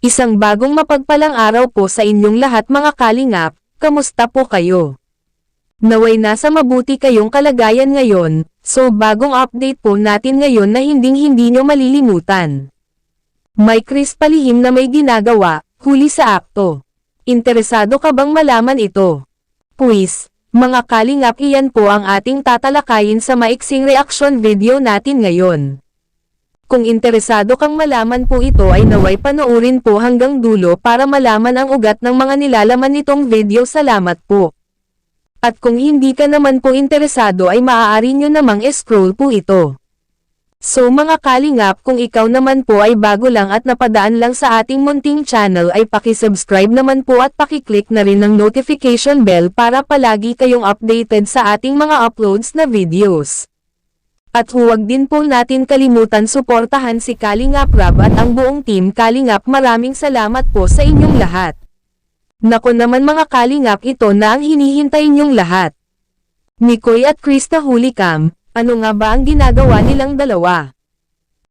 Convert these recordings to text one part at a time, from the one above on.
Isang bagong mapagpalang araw po sa inyong lahat mga kalingap, kamusta po kayo? Naway nasa mabuti kayong kalagayan ngayon, so bagong update po natin ngayon na hinding hindi nyo malilimutan. May Chris palihim na may ginagawa, huli sa akto. Interesado ka bang malaman ito? Puis, mga kalingap iyan po ang ating tatalakayin sa maiksing reaction video natin ngayon. Kung interesado kang malaman po ito ay naway panoorin po hanggang dulo para malaman ang ugat ng mga nilalaman nitong video salamat po. At kung hindi ka naman po interesado ay maaari nyo namang scroll po ito. So mga kalingap kung ikaw naman po ay bago lang at napadaan lang sa ating munting channel ay pakisubscribe naman po at pakiclick na rin ng notification bell para palagi kayong updated sa ating mga uploads na videos. At huwag din po natin kalimutan suportahan si Kalingap Rab at ang buong team Kalingap maraming salamat po sa inyong lahat. Nako naman mga Kalingap ito na ang hinihintay ninyong lahat. Mikoy at Krista Hulikam, ano nga ba ang ginagawa nilang dalawa?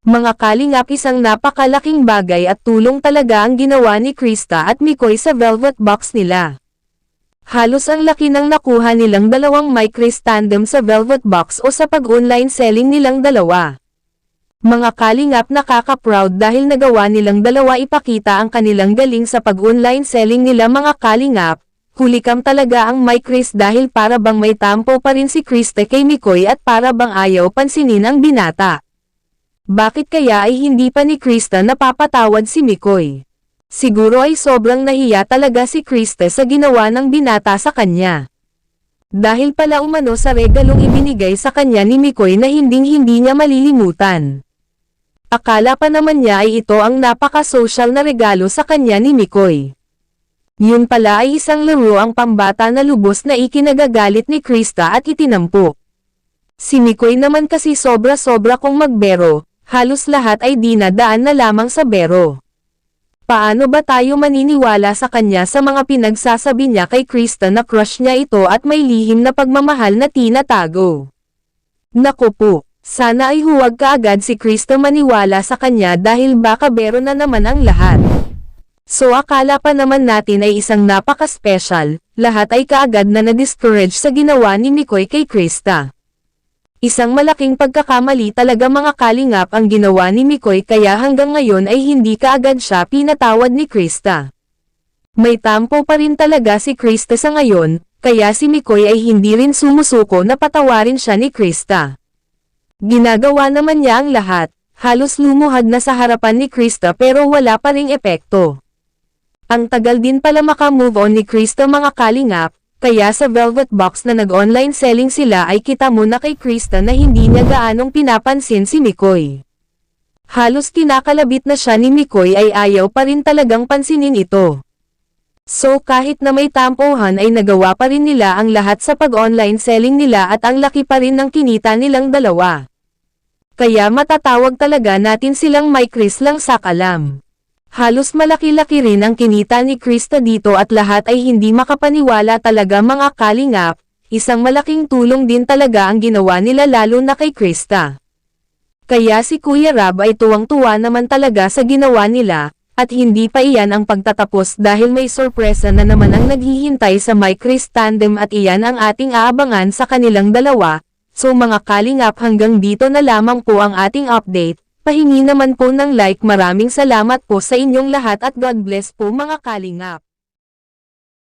Mga Kalingap isang napakalaking bagay at tulong talaga ang ginawa ni Krista at Mikoy sa velvet box nila. Halos ang laki ng nakuha nilang dalawang micris tandem sa Velvet Box o sa pag-online selling nilang dalawa. Mga kalingap nakaka-proud dahil nagawa nilang dalawa ipakita ang kanilang galing sa pag-online selling nila mga kalingap, hulikam talaga ang micris dahil para bang may tampo pa rin si Kriste kay Mikoy at para bang ayaw pansinin ang binata. Bakit kaya ay hindi pa ni Krista napapatawad si Mikoy? Siguro ay sobrang nahiya talaga si Kriste sa ginawa ng binata sa kanya. Dahil pala umano sa regalong ibinigay sa kanya ni Mikoy na hinding-hindi niya malilimutan. Akala pa naman niya ay ito ang napaka-social na regalo sa kanya ni Mikoy. Yun pala ay isang laro ang pambata na lubos na ikinagagalit ni Krista at itinampo. Si Mikoy naman kasi sobra-sobra kong magbero, halos lahat ay dinadaan na lamang sa bero. Paano ba tayo maniniwala sa kanya sa mga pinagsasabi niya kay Krista na crush niya ito at may lihim na pagmamahal na tinatago? Naku po, sana ay huwag kaagad si Krista maniwala sa kanya dahil baka bero na naman ang lahat. So akala pa naman natin ay isang napaka-special, lahat ay kaagad na na-discourage sa ginawa ni Mikoy kay Krista. Isang malaking pagkakamali talaga mga kalingap ang ginawa ni Mikoy kaya hanggang ngayon ay hindi kaagad siya pinatawad ni Krista. May tampo pa rin talaga si Krista sa ngayon, kaya si Mikoy ay hindi rin sumusuko na patawarin siya ni Krista. Ginagawa naman niya ang lahat, halos lumuhad na sa harapan ni Krista pero wala pa ring epekto. Ang tagal din pala makamove on ni Krista mga kalingap, kaya sa Velvet Box na nag-online selling sila ay kita mo na kay Krista na hindi niya gaanong pinapansin si Mikoy. Halos kinakalabit na siya ni Mikoy ay ayaw pa rin talagang pansinin ito. So kahit na may tampuhan ay nagawa pa rin nila ang lahat sa pag-online selling nila at ang laki pa rin ng kinita nilang dalawa. Kaya matatawag talaga natin silang may Chris lang sakalam. Halos malaki-laki rin ang kinita ni Krista dito at lahat ay hindi makapaniwala talaga mga kalingap, isang malaking tulong din talaga ang ginawa nila lalo na kay Krista. Kaya si Kuya Rab ay tuwang-tuwa naman talaga sa ginawa nila, at hindi pa iyan ang pagtatapos dahil may sorpresa na naman ang naghihintay sa My Chris Tandem at iyan ang ating aabangan sa kanilang dalawa, so mga kalingap hanggang dito na lamang po ang ating update, Pahingi naman po ng like maraming salamat po sa inyong lahat at God bless po mga kalingap.